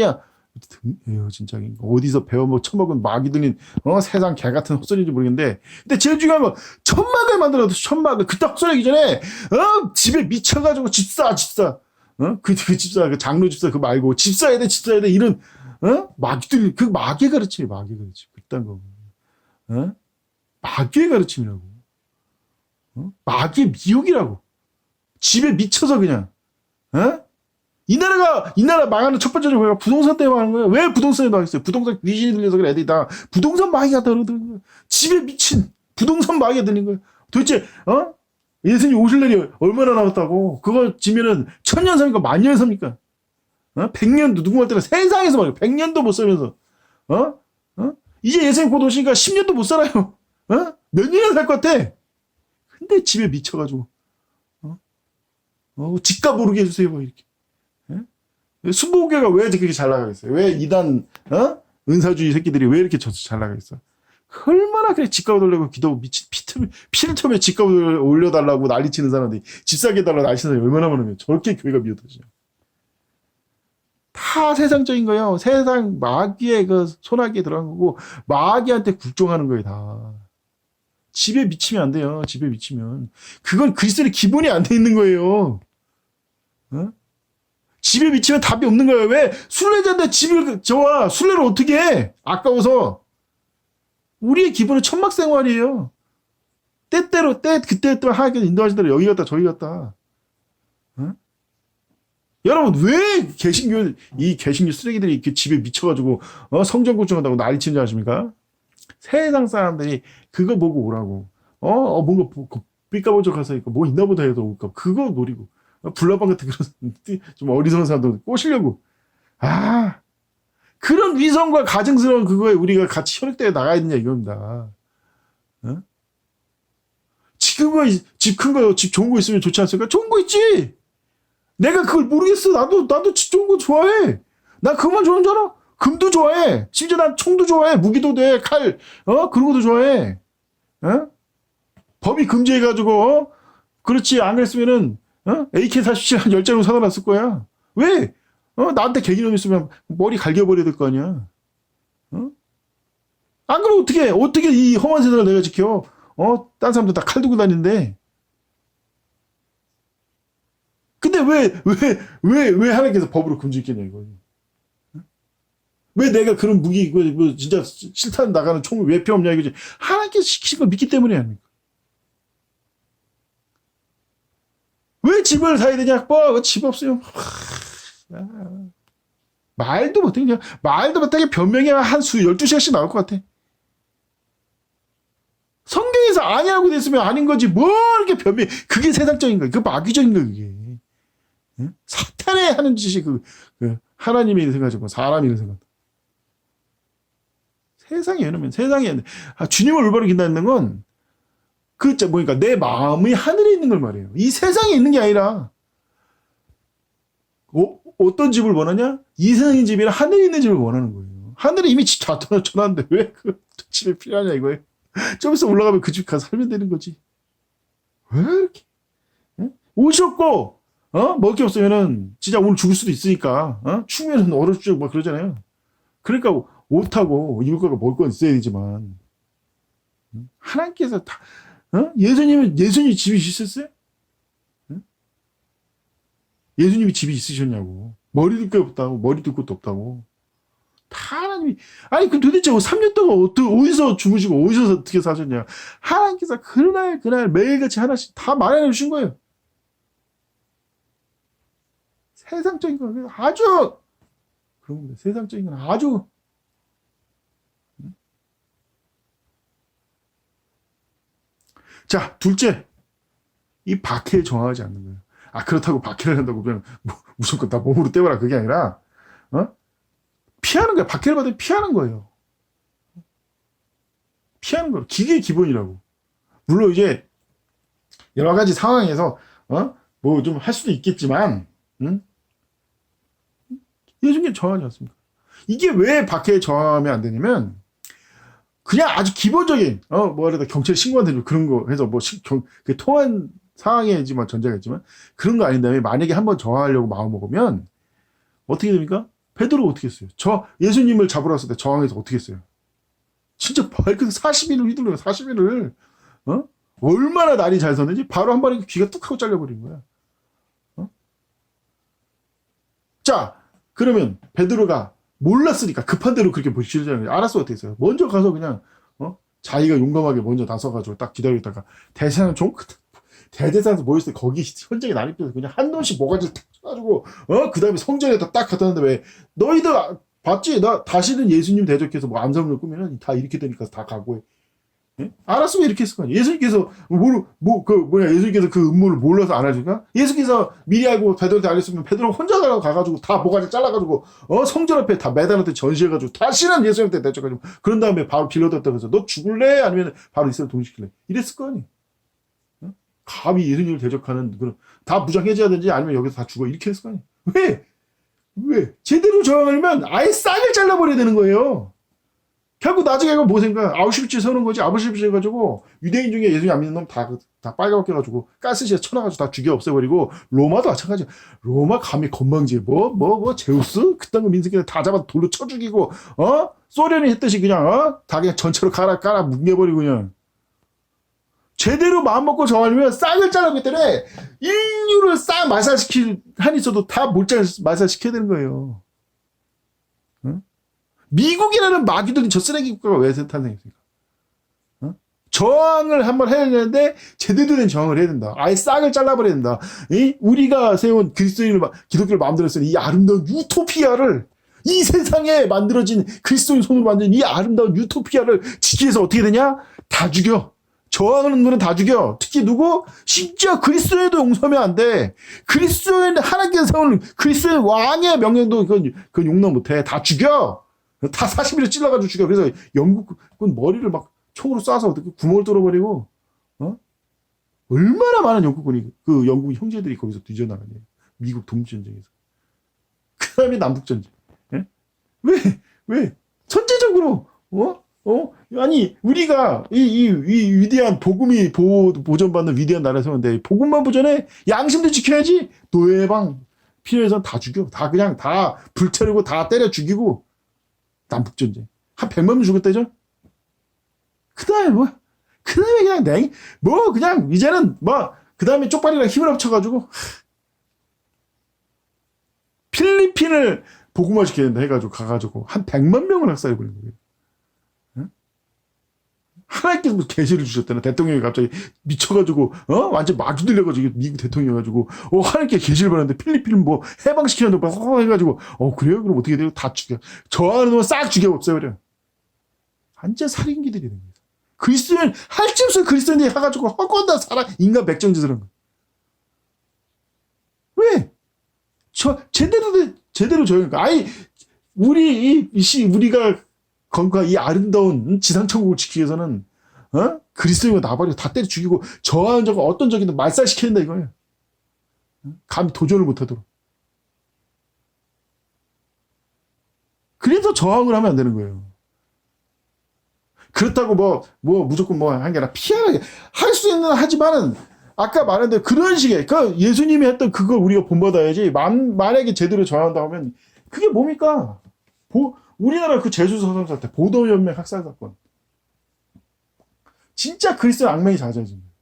야 에휴 진짜 어디서 배워 뭐 처먹은 마귀 들린 어 세상 개 같은 헛소리인지 모르겠는데. 근데 제일 중요한 건 천막을 만들어도 천막을 그때 헛소리하기 전에 어 집에 미쳐가지고 집사 집사. 어그 그 집사 그 장로 집사 그 말고 집사야 돼 집사야 돼 이런 어? 마귀들 그 마귀 가르침이 마귀 가르침. 그딴 거. 어? 마귀의 가르침이라고. 어? 마귀의 미혹이라고. 집에 미쳐서 그냥. 어? 이 나라가 이 나라 망하는 첫 번째 이유가 부동산 때문에 망하는 거예요. 왜 부동산에 나겠어요? 부동산 귀신이 들려서 그래 애들이 다 부동산 마귀가 들어드는 거예요. 집에 미친 부동산 마귀가 들린 거예요. 도대체 어? 예수님 오실 날이 얼마나 남았다고? 그거 지면은 천년 삽니까? 만년 삽니까? 어? 백년도 누군가 때는 세상에서 말이야. 백년도 못 살면서 어? 어? 이제 예수님 곧 오시니까 10년도 못 살아요. 어? 몇 년이나 살 것 같아? 근데 집에 미쳐가지고 어? 어, 집값 오르게 해주세요. 뭐 이렇게. 순복교가 왜 그렇게 잘 나가겠어요? 왜 이단 어? 은사주의 새끼들이 왜 이렇게 저- 잘 나가겠어? 얼마나 그래 집값 올려고 기도 미친 피틈 피를 틈에 집값을 올려달라고 난리치는 사람들이 집 사게 해달라고 난리치는 사람이 얼마나 많으면 저렇게 교회가 미워지냐? 다 세상적인 거예요. 세상 마귀의 그 손아귀에 들어간 거고 마귀한테 굴종하는 거예요 다. 집에 미치면 안 돼요. 집에 미치면 그건 그리스도의 기본이 안 돼 있는 거예요. 어? 집에 미치면 답이 없는 거예요. 왜? 술래자인데 집을 저와 술래를 어떻게 해? 아까워서. 우리의 기본은 천막 생활이에요. 때때로, 때, 그때 또 인도하신 대로 여기 갔다 저기 갔다. 응? 여러분, 왜 개신교, 이 개신교 쓰레기들이 이렇게 집에 미쳐가지고, 어, 성전 구축한다고 난리 치는 줄 아십니까? 세상 사람들이 그거 보고 오라고. 어, 어 뭔가 삐까번쩍 가서 있고, 뭐 있나 보다 올까. 그거 노리고. 불나방 같은 그런 좀 어리석은 사람도 꼬시려고. 아, 그런 위선과 가증스러운 그거에 우리가 같이 혈육대에 나가야 되냐 이겁니다. 어? 지금 거집 큰 거, 집 좋은 거 있으면 좋지 않습니까? 좋은 거 있지. 내가 그걸 모르겠어. 나도 나도 집 좋은 거 좋아해. 나 그것만 좋아하는 줄 알아? 금도 좋아해. 심지어 난 총도 좋아해. 무기도 돼. 칼, 어? 그런 것도 좋아해. 어? 법이 금지해가지고, 어? 그렇지. 안 그랬으면은, 어? AK-47 한 10장으로 사다 놨을 거야. 왜? 어? 나한테 개기름 있으면 머리 갈겨버려야 될 거 아니야. 어? 안 그러면 어떻게, 어떻게 이 험한 세상을 내가 지켜? 어? 딴 사람들 다 칼 들고 다니는데. 근데 왜, 왜, 왜, 왜 하나님께서 법으로 금지했겠냐, 이거. 어? 왜 내가 그런 무기, 뭐, 뭐 진짜 실탄 나가는 총을 왜 없냐, 이거지. 하나님께서 시키신 걸 믿기 때문에 아닙니까? 왜 집을 사야 되냐? 뭐, 집 없어요. 하, 말도 못해, 그냥. 말도 못하게 변명이 한 수, 12시간씩 나올 것 같아. 성경에서 아니라고 됐으면 아닌 거지. 뭐 이렇게 변명, 그게 세상적인 거야. 그 마귀적인 거야, 그게. 응? 사탄의 하는 짓이 그, 그 하나님이 생각하고 사람이 생각. 세상에 이러면 세상에 아, 주님을 올바로 긴다는 건 그, 자, 뭐니까, 내 마음이 하늘에 있는 걸 말해요. 이 세상에 있는 게 아니라, 어, 어떤 집을 원하냐? 이 세상의 집이라 하늘에 있는 집을 원하는 거예요. 하늘에 이미 집 다 떠나놨는데 왜 그 집이 필요하냐, 이거예요. 좀 있어 올라가면 그 집 가서 살면 되는 거지. 왜 이렇게? 응? 오셨고, 어? 먹을 게 없으면은, 진짜 오늘 죽을 수도 있으니까, 어? 추우면은 얼어 죽고 막 그러잖아요. 그러니까 옷하고 입을 거가 먹을 건 있어야 되지만, 응? 하나님께서 다, 어? 예수님은 예수님 집이 있었어요? 응? 예수님이 집이 있으셨냐고. 머리 둘게 없다고. 머리 둘 것도 없다고. 다 하나님이 아니 그 도대체 3년 동안 어떻게 어디서 주무시고 어디서 어떻게 사셨냐? 하나님께서 그날 그날 매일같이 하나씩 다 말해 주신 거예요. 세상적인 건 아주 그런 겁니다. 세상적인 건 아주 자, 둘째. 이 박해에 정하지 않는 거예요. 아, 그렇다고 박해를 한다고 그냥 뭐, 무조건 다 몸으로 때워라. 그게 아니라, 어? 피하는 거야. 박해를 받으면 피하는 거예요. 피하는 거예요. 기계의 기본이라고. 물론 이제, 여러 가지 상황에서, 어? 뭐 좀 할 수도 있겠지만, 응? 요즘에 정하지 않습니까? 이게 왜 박해에 저항하면 안 되냐면, 그냥 아주 기본적인 어 뭐래도 경찰 신고한테 그런 거 해서 뭐 시, 경, 그 통한 상황이지만 전제가 있지만 그런 거 아닌 다음에 만약에 한번 저하려고 마음 먹으면 어떻게 됩니까? 베드로가 어떻게 했어요? 저 예수님을 잡으러 왔을 때 저항해서 어떻게 했어요? 진짜 발끝 40일을 휘둘러요. 40일을 어? 얼마나 날이 잘 섰는지 바로 한 번에 귀가 뚝 하고 잘려버린 거야. 어? 자 그러면 베드로가 몰랐으니까 급한 대로 그렇게 보시잖아요. 알았어 어떻게 했어요? 먼저 가서 그냥 어? 자기가 용감하게 먼저 나서가지고 딱 기다리다가 대세는 좀 대대산에서 모였을 때 거기 현장에 난입돼서 그냥 한 놈씩 모가지를 탁 쳐가지고 어 그 다음에 성전에다 딱 갖다 놨는데 왜 너희들 아- 봤지? 나 다시는 예수님 대적해서 뭐 암살을 꾸면은 다 이렇게 되니까 다 각오해. 예? 알았으면 이렇게 했을 거 아니야. 예수님께서 뭐, 뭐, 그, 뭐냐, 예수님께서 그 음모를 몰라서 안 해줄까? 예수님께서 미리 알고 베드로한테 알렸으면 베드로 혼자 가라고 가가지고 다 모가지 잘라가지고, 어, 성전 앞에 다 매달한테 전시해가지고, 다시는 예수님한테 대적가지고, 그런 다음에 바로 빌려뒀다면서, 너 죽을래? 아니면 바로 이스라엘 동시킬래? 이랬을 거 아니야. 어? 감히 예수님을 대적하는, 그런, 다 무장해제하든지 아니면 여기서 다 죽어. 이렇게 했을 거 아니야. 왜? 왜? 제대로 저항하려면 아예 싹을 잘라버려야 되는 거예요. 결국 나중에 이거 뭐 생각? 아우슈비츠 세우는 거지. 아우슈비츠 해가지고 유대인 중에 예수님 안 믿는 놈 다 다 빨갛게 해가지고 가스시에 쳐놔가지고 다 죽여 없애버리고 로마도 마찬가지. 로마 감히 건방지 뭐 뭐 뭐 제우스 그딴 거 민색이들 다 잡아 돌로 쳐 죽이고 어 소련이 했듯이 그냥 어다 그냥 전체로 깔아 깔아 뭉개버리고 그냥 제대로 마음 먹고 정하려면 싹을 잘라기 때문에 인류를 싹 말살시킬 한 있어도 다 몰잘 말살시켜야 되는 거예요. 응? 미국이라는 마귀들이 저 쓰레기 국가가 왜 탄생했습니까? 어? 저항을 한번 해야 되는데 제대로 된 저항을 해야 된다. 아예 싹을 잘라버려야 된다. 이 우리가 세운 그리스도인을 마- 기독교를 마음대로 쓰는 이 아름다운 유토피아를 이 세상에 만들어진 그리스도인 손으로 만든 이 아름다운 유토피아를 지키기 위해서 어떻게 되냐? 다 죽여. 저항하는 놈은 다 죽여. 특히 누구? 심지어 그리스도인도 용서하면 안 돼. 그리스도인 하나님께서 세운 그리스도인 왕의 명령도 그건, 그건 용납 못 해. 다 죽여. 다 40일에 찔러가지고 죽여. 그래서 영국은 머리를 막 총으로 쏴서 구멍을 뚫어버리고, 어? 얼마나 많은 영국군이, 그 영국 형제들이 거기서 뒤져나가냐. 미국 독립전쟁에서. 그 다음에 남북전쟁. 예? 왜, 왜? 전체적으로, 어? 어? 아니, 우리가 이, 이, 이 위대한 복음이 보, 보존받는 위대한 나라 세웠는데, 복음만 보존해? 양심도 지켜야지? 노예방 필요해서 다 죽여. 다 그냥 다 불태우고 다 때려 죽이고, 남북 전쟁. 한 100만 명 죽었대죠? 그 다음에 뭐, 그 다음에 그냥 냉, 뭐, 그냥, 이제는 뭐, 그 다음에 쪽발이랑 힘을 합쳐 가지고, 필리핀을 복음화 시켜야 된다 해가지고, 가가지고, 한 100만 명을 학살해버린 거예요. 응? 하나님께서 뭐 계시를 주셨다나? 대통령이 갑자기 미쳐가지고 어? 완전 마주 들려가지고 미국 대통령이가지고 어? 하나님께 계시를 받았는데 필리핀을 뭐 해방시키는 거 어, 해가지고 어 그래요? 그럼 어떻게 돼요? 다 죽여. 저하는 놈은 싹 죽여 없애버려 완전 살인기들이 됩니다 그리스도인 할지 없어 그리스도인들이 해가지고 허건다 사람 인간 거. 왜? 저 제대로 된 제대로 저니까 아니 우리 이, 이 시, 우리가 건강 이 아름다운 지상 천국을 지키기 위해서는 어? 그리스도인을 나발이고 다 때려 죽이고 저하는 자가 어떤 적이든 말살시켜야 된다 이거예요. 응? 감히 도전을 못하도록. 그래서 저항을 하면 안 되는 거예요. 그렇다고 뭐, 뭐, 무조건 뭐, 한 게 아니라 피하게, 할 수 있는 하지만은, 아까 말했는데 그런 식의, 그 예수님이 했던 그걸 우리가 본받아야지, 만, 만약에 제대로 저항한다 하면, 그게 뭡니까? 보, 우리나라 그 제주 서 성사때 보도 연맹 학살 사건. 진짜 그리스도 악명이 거예요.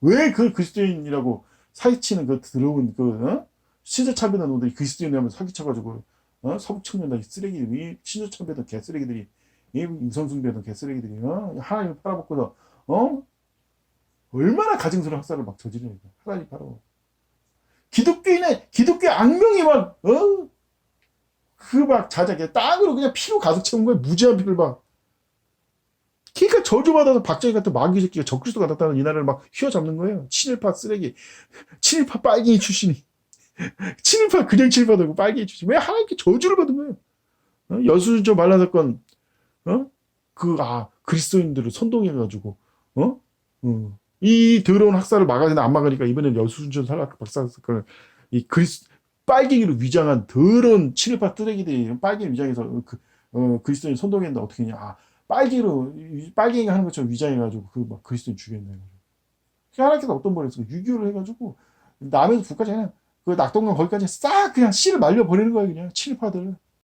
왜그 그리스도인이라고 사기치는 그 들어온 그, 어? 신조차별한 놈들이 그리스도인이라면 사기쳐가지고, 어? 서북 청년들 쓰레기들이, 신조차별한 개쓰레기들이, 이 우선숭배하던 개쓰레기들이, 어? 하나님을 팔아먹고서, 어? 얼마나 가증스러운 학살을 막 저지르니까. 하나님 팔아먹고. 기독교인의, 기독교의 악명이 막, 어? 그 막 자작에 땅으로 그냥 피로 가득 채운 거야. 무지한 피를 막. 그러니까 저주받아서 박정희 같은 마귀 새끼가 적그리스도 같았다는 이 나라를 막 휘어잡는 거예요. 친일파 쓰레기. 친일파 빨갱이 출신이. 친일파 그냥 친일파 되고 빨갱이 출신. 왜 하나님께 저주를 받은 거예요? 어? 여수저 말란 사건. 어? 그, 아, 그리스도인들을 선동해가지고, 어? 어. 이 더러운 학살을 막아야 되나 안 막으니까 이번엔 여수준 살락 박사 사건을 이 그리스, 빨갱이로 위장한 더러운 친일파 쓰레기들이 빨갱이 위장해서 그, 어, 그리스도인 선동했는데 어떻게 했냐. 아, 빨갱이로, 빨갱이가 하는 것처럼 위장해가지고 그 막 그리스도인 죽였네. 그 하나님께서 어떤 벌 했어? 유교를 해가지고 남에서 북까지 그냥 그 낙동강 거기까지 싹 그냥 씨를 말려버리는 거야, 그냥 친일파들.